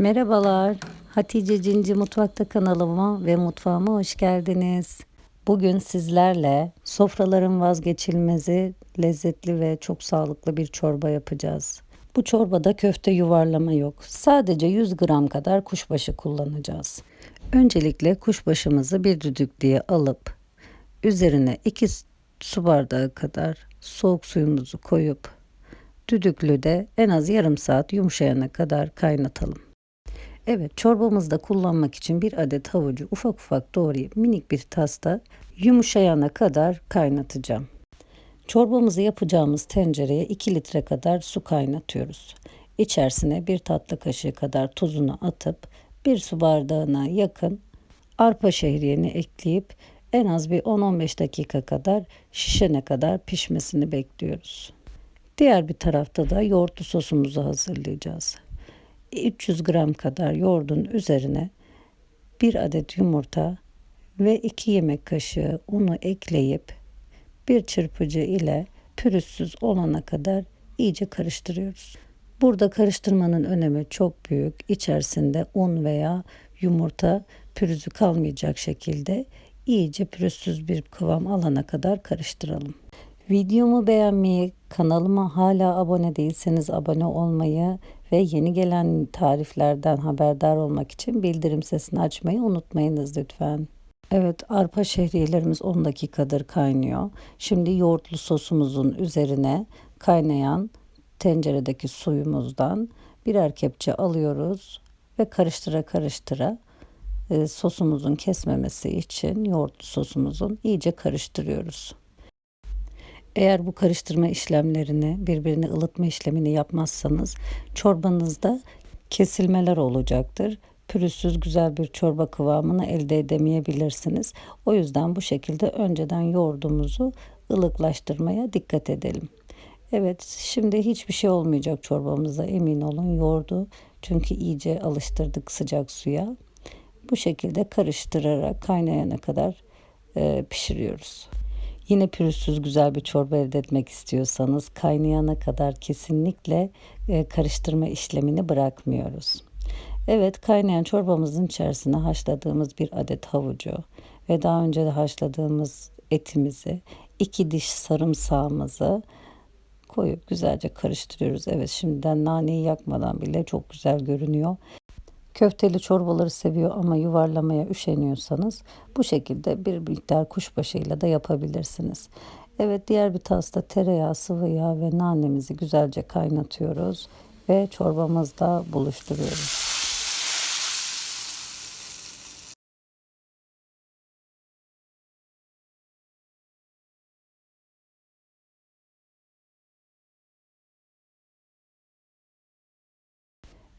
Merhabalar. Hatice Cinci Mutfakta kanalıma ve mutfağıma hoş geldiniz. Bugün sizlerle sofraların vazgeçilmezi lezzetli ve çok sağlıklı bir çorba yapacağız. Bu çorbada köfte yuvarlama yok. Sadece 100 gram kadar kuşbaşı kullanacağız. Öncelikle kuşbaşımızı bir düdüklüye alıp üzerine 2 su bardağı kadar soğuk suyumuzu koyup düdüklüde en az yarım saat yumuşayana kadar kaynatalım. Evet çorbamızda kullanmak için bir adet havucu ufak ufak doğrayıp minik bir tasta yumuşayana kadar kaynatacağım. Çorbamızı yapacağımız tencereye 2 litre kadar su kaynatıyoruz. İçerisine bir tatlı kaşığı kadar tuzunu atıp bir su bardağına yakın arpa şehriyeni ekleyip en az bir 10-15 dakika kadar şişene kadar pişmesini bekliyoruz. Diğer bir tarafta da yoğurtlu sosumuzu hazırlayacağız. 300 gram kadar yoğurdun üzerine bir adet yumurta ve 2 yemek kaşığı unu ekleyip bir çırpıcı ile pürüzsüz olana kadar iyice karıştırıyoruz. Burada karıştırmanın önemi çok büyük. İçerisinde un veya yumurta pürüzü kalmayacak şekilde iyice pürüzsüz bir kıvam alana kadar karıştıralım. Videomu beğenmeyi, kanalıma hala abone değilseniz abone olmayı ve yeni gelen tariflerden haberdar olmak için bildirim sesini açmayı unutmayınız lütfen. Evet arpa şehriyelerimiz 10 dakikadır kaynıyor. Şimdi yoğurtlu sosumuzun üzerine kaynayan tenceredeki suyumuzdan birer kepçe alıyoruz ve karıştıra karıştıra e, sosumuzun kesmemesi için yoğurtlu sosumuzun iyice karıştırıyoruz. Eğer bu karıştırma işlemlerini, birbirini ılıtma işlemini yapmazsanız çorbanızda kesilmeler olacaktır. Pürüzsüz güzel bir çorba kıvamını elde edemeyebilirsiniz. O yüzden bu şekilde önceden yoğurdumuzu ılıklaştırmaya dikkat edelim. Evet, şimdi hiçbir şey olmayacak çorbamıza emin olun yoğurdu. Çünkü iyice alıştırdık sıcak suya. Bu şekilde karıştırarak kaynayana kadar e, pişiriyoruz. Yine pürüzsüz güzel bir çorba elde etmek istiyorsanız kaynayana kadar kesinlikle e, karıştırma işlemini bırakmıyoruz. Evet kaynayan çorbamızın içerisine haşladığımız bir adet havucu ve daha önce de haşladığımız etimizi, iki diş sarımsağımızı koyup güzelce karıştırıyoruz. Evet şimdiden naneyi yakmadan bile çok güzel görünüyor. Köfteli çorbaları seviyor ama yuvarlamaya üşeniyorsanız bu şekilde bir miktar kuşbaşıyla da yapabilirsiniz. Evet diğer bir tasta tereyağı, sıvı yağ ve nanemizi güzelce kaynatıyoruz ve çorbamızda buluşturuyoruz.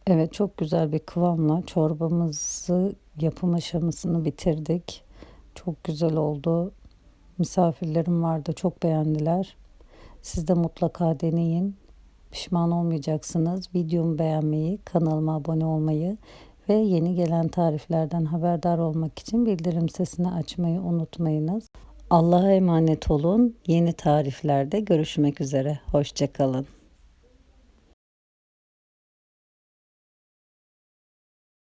Evet çok güzel bir kıvamla çorbamızı yapım aşamasını bitirdik. Çok güzel oldu. Misafirlerim vardı çok beğendiler. Siz de mutlaka deneyin. Pişman olmayacaksınız. Videomu beğenmeyi, kanalıma abone olmayı ve yeni gelen tariflerden haberdar olmak için bildirim sesini açmayı unutmayınız. Allah'a emanet olun. Yeni tariflerde görüşmek üzere. Hoşçakalın.